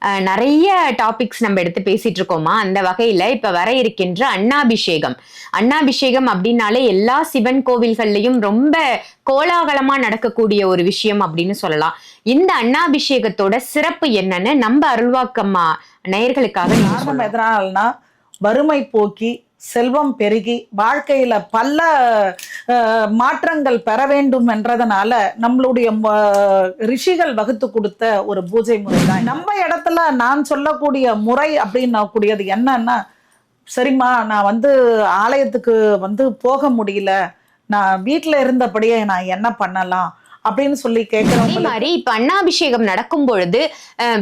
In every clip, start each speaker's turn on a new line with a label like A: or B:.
A: நிறைய டாபிக்ஸ் நம்ம எடுத்து பேசிட்டு இருக்கோமா அந்த வகையில இப்ப வர இருக்கின்ற அண்ணாபிஷேகம் அண்ணாபிஷேகம் அப்படின்னாலே எல்லா சிவன் கோவில்கள்லயும் ரொம்ப கோலாகலமா நடக்கக்கூடிய ஒரு விஷயம் அப்படின்னு சொல்லலாம். இந்த அண்ணாபிஷேகத்தோட சிறப்பு என்னன்னு நம்ம அருள்வாக்கம்மா நேயர்களுக்காக.
B: எதனால்னா வறுமை போக்கி செல்வம் பெருகி வாழ்க்கையில் பல மாற்றங்கள் பெற வேண்டும் என்றதுனால நம்மளுடைய ம- ரிஷிகள் வகுத்து கொடுத்த ஒரு பூஜை முறை தான் நம்ம இடத்துல நான் சொல்லக்கூடிய முறை அப்படின்னு கூடியது என்னன்னா சரிம்மா நான் வந்து ஆலயத்துக்கு வந்து போக முடியல. நான் வீட்டில் இருந்தபடியே நான் என்ன பண்ணலாம்? அப்படின்னு சொல்லி
A: அதே
B: கேட்குறவங்க
A: மாதிரி இப்ப அண்ணாபிஷேகம் நடக்கும் பொழுது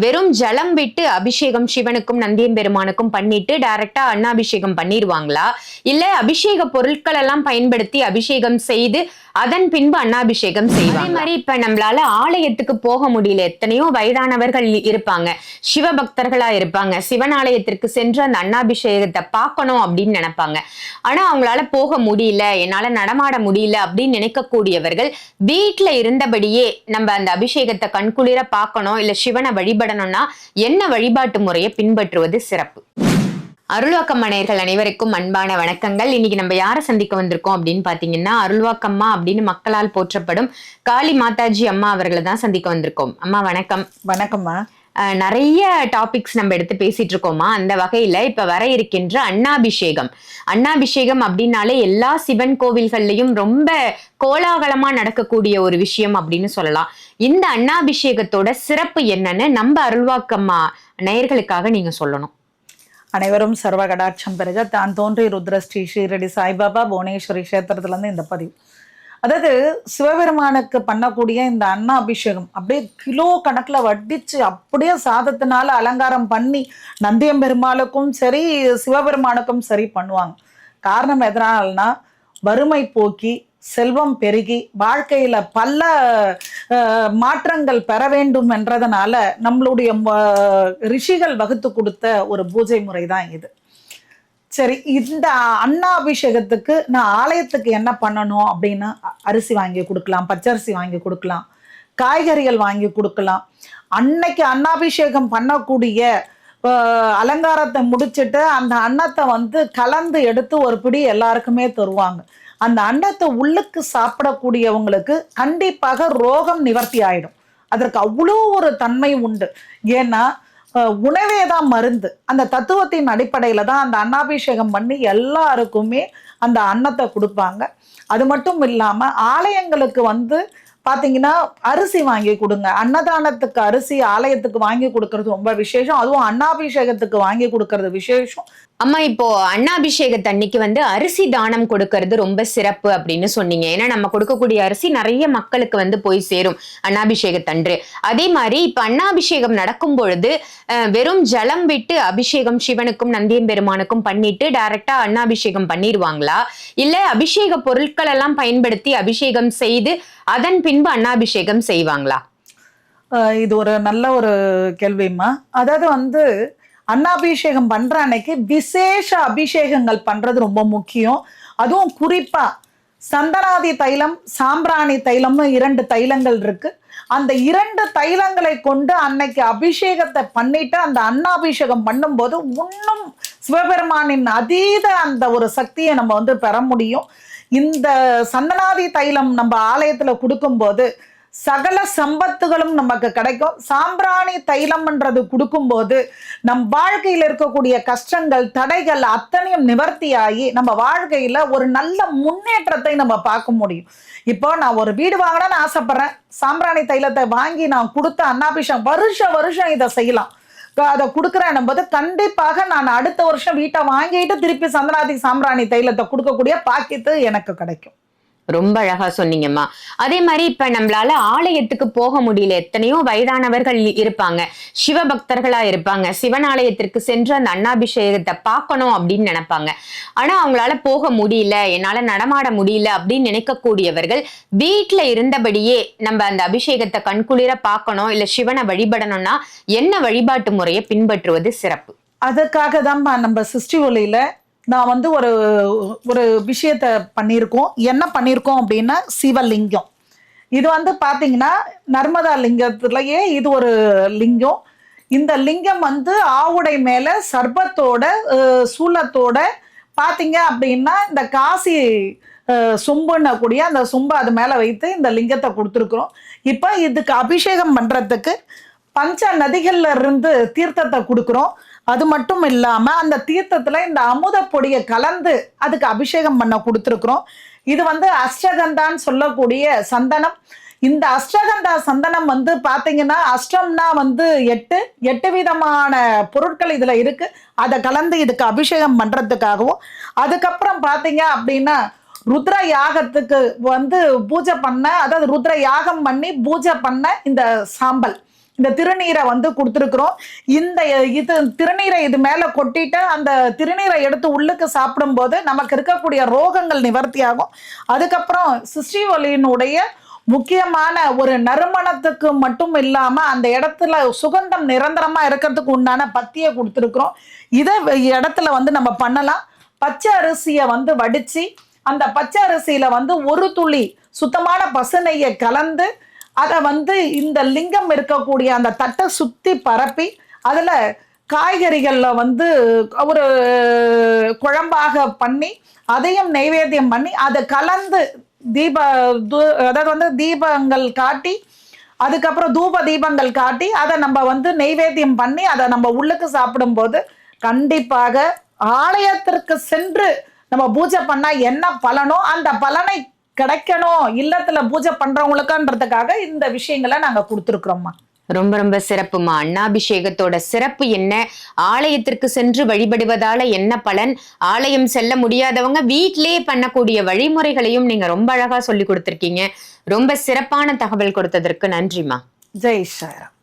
A: வெறும் ஜலம் விட்டு அபிஷேகம் சிவனுக்கும் நந்தியம் பெருமானுக்கும் பண்ணிட்டு டைரக்டா அண்ணாபிஷேகம் பண்ணிடுவாங்களா இல்ல அபிஷேக பொருட்கள் எல்லாம் பயன்படுத்தி அபிஷேகம் செய்து அதன் பின்பு அண்ணாபிஷேகம் செய்வாங்க அதே மாதிரி இப்ப நம்மளால ஆலயத்துக்கு போக முடியல. எத்தனையோ வயதானவர்கள் இருப்பாங்க. சிவபக்தர்களா இருப்பாங்க. சிவன் ஆலயத்திற்கு சென்று அந்த அண்ணாபிஷேகத்தை பார்க்கணும் அப்படின்னு நினைப்பாங்க. ஆனா அவங்களால போக முடியல. என்னால நடமாட முடியல அப்படின்னு நினைக்கக்கூடியவர்கள் வீட்ல இருந்தபடியே நம்ம அந்த அபிஷேகத்தை கண்குளிர பார்க்கணும் இல்ல சிவனை வழிபடணும்னா என்ன வழிபாட்டு முறையை பின்பற்றுவது சிறப்பு? அருள்வாக்கம்மனையர்கள் அனைவருக்கும் அன்பான வணக்கங்கள். இன்னைக்கு நம்ம யாரை சந்திக்க வந்திருக்கோம் அப்படின்னு பாத்தீங்கன்னா அருள்வாக்கம்மா அப்படின்னு மக்களால் போற்றப்படும் காளி மாதாஜி அம்மா அவர்களை தான் சந்திக்க வந்திருக்கோம். அம்மா வணக்கம்.
B: வணக்கம்மா.
A: நிறைய டாபிக்ஸ் நம்ம எடுத்து பேசிட்டு இருக்கோமா? அந்த வகையில இப்ப வர இருக்கின்ற அண்ணாபிஷேகம் அண்ணாபிஷேகம் அப்படின்னாலே எல்லா சிவன் கோவில்கள்லயும் ரொம்ப கோலாகலமா நடக்கக்கூடிய ஒரு விஷயம் அப்படின்னு சொல்லலாம். இந்த அண்ணாபிஷேகத்தோட சிறப்பு என்னன்னு நம்ம அருள்வாக்கம்மா நேயர்களுக்காக நீங்க சொல்லணும்.
B: அனைவரும் சர்வ கடாட்சம் பெருக. தான் தோன்றி ருத்ர ஸ்ரீ ஸ்ரீரடி சாய்பாபா புவனேஸ்வரி கஷேத்திரத்துல இருந்து இந்த பதிவு. அதாவது சிவபெருமானுக்கு பண்ணக்கூடிய இந்த அண்ணா அபிஷேகம் அப்படியே கிலோ கணக்குல வட்டிச்சு அப்படியே சாதத்தினால அலங்காரம் பண்ணி நந்தியம் பெருமாளுக்கும் சரி சிவபெருமானுக்கும் சரி பண்ணுவாங்க. காரணம் எதனால்னா வறுமை போக்கி செல்வம் பெருகி வாழ்க்கையில பல மாற்றங்கள் பெற வேண்டும் என்றதுனால நம்மளுடைய ரிஷிகள் வகுத்து கொடுத்த ஒரு பூஜை முறை தான் இது. சரி இந்த அண்ணாபிஷேகத்துக்கு நான் ஆலயத்துக்கு என்ன பண்ணணும் அப்படின்னா அரிசி வாங்கி கொடுக்கலாம் பச்சரிசி வாங்கி கொடுக்கலாம் காய்கறிகள் வாங்கி கொடுக்கலாம். அன்னைக்கு அன்னாபிஷேகம் பண்ணக்கூடிய அலங்காரத்தை முடிச்சுட்டு அந்த அன்னத்தை வந்து கலந்து எடுத்து ஒரு பிடி எல்லாருக்குமே தருவாங்க. அந்த அன்னத்தை உள்ளுக்கு சாப்பிடக்கூடியவங்களுக்கு கண்டிப்பாக ரோகம் நிவர்த்தி ஆயிடும். அதற்கு அவ்வளோ ஒரு தன்மை உண்டு. ஏன்னா உணவே தான் மருந்து. அந்த தத்துவத்தின் அடிப்படையில் தான் அந்த அன்னாபிஷேகம் பண்ணி எல்லாருக்குமே அந்த அன்னத்தை கொடுப்பாங்க. அது மட்டும் இல்லாமல் ஆலயங்களுக்கு வந்து பார்த்தீங்கன்னா அரிசி வாங்கி கொடுங்க. அன்னதானத்துக்கு அரிசி ஆலயத்துக்கு வாங்கி கொடுக்கறது ரொம்ப விசேஷம். அதுவும் அன்னாபிஷேகத்துக்கு வாங்கி கொடுக்கறது விசேஷம்.
A: அம்மா இப்போ அண்ணாபிஷேகத்து அன்னைக்கு வந்து அரிசி தானம் கொடுக்கறது ரொம்ப சிறப்பு அப்படின்னு சொன்னீங்க. ஏன்னா நம்ம கொடுக்கக்கூடிய அரிசி நிறைய மக்களுக்கு வந்து போய் சேரும் அண்ணாபிஷேகத்தன்று அதே மாதிரி இப்ப அண்ணாபிஷேகம் நடக்கும் பொழுது வெறும் ஜலம் விட்டு அபிஷேகம் சிவனுக்கும் நந்தியம் பெருமானுக்கும் பண்ணிட்டு டைரக்டா அண்ணாபிஷேகம் பண்ணிடுவாங்களா இல்ல அபிஷேக பொருட்கள் எல்லாம் பயன்படுத்தி அபிஷேகம் செய்து அதன் பின்பு அண்ணாபிஷேகம் செய்வாங்களா?
B: இது ஒரு நல்ல ஒரு கேள்விம்மா. அதாவது வந்து அன்னாபிஷேகம் பண்ணுற அன்னைக்கு விசேஷ அபிஷேகங்கள் பண்ணுறது ரொம்ப முக்கியம். அதுவும் குறிப்பாக சந்தனாதி தைலம் சாம்பிராணி தைலம்னு இரண்டு தைலங்கள் இருக்குது அந்த இரண்டு தைலங்களை கொண்டு அன்னைக்கு அபிஷேகத்தை பண்ணிட்டு அந்த அன்னாபிஷேகம் பண்ணும்போது இன்னும் சிவபெருமானின் அதீத அந்த ஒரு சக்தியை நம்ம வந்து பெற முடியும். இந்த சந்தனாதி தைலம் நம்ம ஆலயத்தில் கொடுக்கும்போது சகல சம்பத்துகளும் நமக்கு கிடைக்கும். சாம்பிராணி தைலம்ன்றது கொடுக்கும்போது நம் வாழ்க்கையில் இருக்கக்கூடிய கஷ்டங்கள் தடைகள் அத்தனையும் நிவர்த்தியாகி நம்ம வாழ்க்கையில் ஒரு நல்ல முன்னேற்றத்தை நம்ம பார்க்க முடியும். இப்போ நான் ஒரு வீடு வாங்கணும்னு ஆசைப்பட்றேன். சாம்பிராணி தைலத்தை வாங்கி நான் கொடுத்த அன்னாபிஷம் வருஷம் வருஷம் இதை செய்யலாம். அதை கொடுக்குறேன் போது கண்டிப்பாக நான் அடுத்த வருஷம் வீட்டை வாங்கிட்டு திருப்பி சந்தனாதி சாம்பிராணி தைலத்தை கொடுக்கக்கூடிய பாக்கியத்து எனக்கு கிடைக்கும்.
A: ரொம்ப அழகா சொன்னீங்கம்மா. அதே மாதிரி இப்ப நம்மளால ஆலயத்துக்கு போக முடியல. எத்தனையோ வயதானவர்கள் இருப்பாங்க. சிவபக்தர்களா இருப்பாங்க. சிவன் ஆலயத்திற்கு சென்று அந்த அண்ணாபிஷேகத்தை பார்க்கணும் அப்படின்னு நினைப்பாங்க. ஆனா அவங்களால போக முடியல. என்னால நடமாட முடியல அப்படின்னு நினைக்கக்கூடியவர்கள் வீட்ல இருந்தபடியே நம்ம அந்த அபிஷேகத்தை கண்குளிர பார்க்கணும் இல்ல சிவனை வழிபடணும்னா என்ன வழிபாட்டு முறையை பின்பற்றுவது சிறப்பு?
B: அதுக்காக தான் நம்ம சிருஷ்டி ஒளியில நான் வந்து ஒரு ஒரு விஷயத்த பண்ணியிருக்கோம். என்ன பண்ணியிருக்கோம் அப்படின்னா சிவலிங்கம். இது வந்து பார்த்தீங்கன்னா நர்மதா லிங்கத்துலயே இது ஒரு லிங்கம். இந்த லிங்கம் வந்து ஆவுடை மேலே சர்பத்தோட சூலத்தோட பார்த்தீங்க அப்படின்னா இந்த காசி அஹ், கூடிய அந்த சொம்பை அது மேலே வைத்து இந்த லிங்கத்தை கொடுத்துருக்குறோம். இப்போ இதுக்கு அபிஷேகம் பண்ணுறதுக்கு பஞ்ச நதிகள்ல இருந்து தீர்த்தத்தை கொடுக்குறோம். அது மட்டும் இல்லாமல் அந்த தீர்த்தத்தில் இந்த அமுத பொடியை கலந்து அதுக்கு அபிஷேகம் பண்ண கொடுத்துருக்குறோம். இது வந்து அஷ்டகந்தான்னு சொல்லக்கூடிய சந்தனம். இந்த அஷ்டகந்தா சந்தனம் வந்து பார்த்தீங்கன்னா அஷ்டம்னா வந்து எட்டு எட்டு விதமான பொருட்கள் இதில் இருக்குது அதை கலந்து இதுக்கு அபிஷேகம் பண்ணுறதுக்காகவும் அதுக்கப்புறம் பார்த்தீங்க அப்படின்னா ருத்ர யாகத்துக்கு வந்து பூஜை பண்ண அதாவது ருத்ர யாகம் பண்ணி பூஜை பண்ண இந்த சாம்பல். இந்த திருநீரை வந்து கொடுத்துருக்குறோம். இந்த இது திருநீரை இது மேலே கொட்டிட்டு அந்த திருநீரை எடுத்து உள்ளுக்கு சாப்பிடும்போது நமக்கு இருக்கக்கூடிய ரோகங்கள் நிவர்த்தி ஆகும் அதுக்கப்புறம் சிஸ்டி ஒலியினுடைய முக்கியமான ஒரு நறுமணத்துக்கு மட்டும் இல்லாமல் அந்த இடத்துல சுகந்தம் நிரந்தரமாக இருக்கிறதுக்கு உண்டான பத்தியை கொடுத்துருக்குறோம். இதை இடத்துல வந்து நம்ம பண்ணலாம். பச்சை அரிசியை வந்து வடித்து அந்த பச்சை அரிசியில் வந்து ஒரு துளி சுத்தமான பசுநெய்யை கலந்து அதை வந்து இந்த லிங்கம் இருக்கக்கூடிய அந்த தட்டை சுற்றி பரப்பி அதில் காய்கறிகளில் வந்து ஒரு குழம்பாக பண்ணி அதையும் நைவேத்தியம் பண்ணி அதை கலந்து தீப தூ- அதாவது வந்து தீபங்கள் காட்டி அதுக்கப்புறம் தூப தீபங்கள் காட்டி அதை நம்ம வந்து நெய்வேத்தியம் பண்ணி அதை நம்ம உள்ளுக்கு சாப்பிடும்போது கண்டிப்பாக ஆலயத்திற்கு சென்று நம்ம பூஜை பண்ணால் என்ன பலனோ அந்த பலனை கிடைக்கணும் இல்லத்துல பூஜை பண்றவங்களுக்குன்றதுக்காக இந்த விஷயங்களை நாங்க கொடுத்துருக்குறோம்மா.
A: ரொம்ப ரொம்ப சிறப்புமா அண்ணாபிஷேகத்தோட சிறப்பு என்ன? ஆலயத்திற்கு சென்று வழிபடுவதால என்ன பலன்? ஆலயம் செல்ல முடியாதவங்க வீட்டிலேயே பண்ணக்கூடிய வழிமுறைகளையும் நீங்க ரொம்ப அழகா சொல்லி கொடுத்திருக்கீங்க. ரொம்ப சிறப்பான தகவல் கொடுத்ததற்கு நன்றிமா
B: ஜெய் சாரம்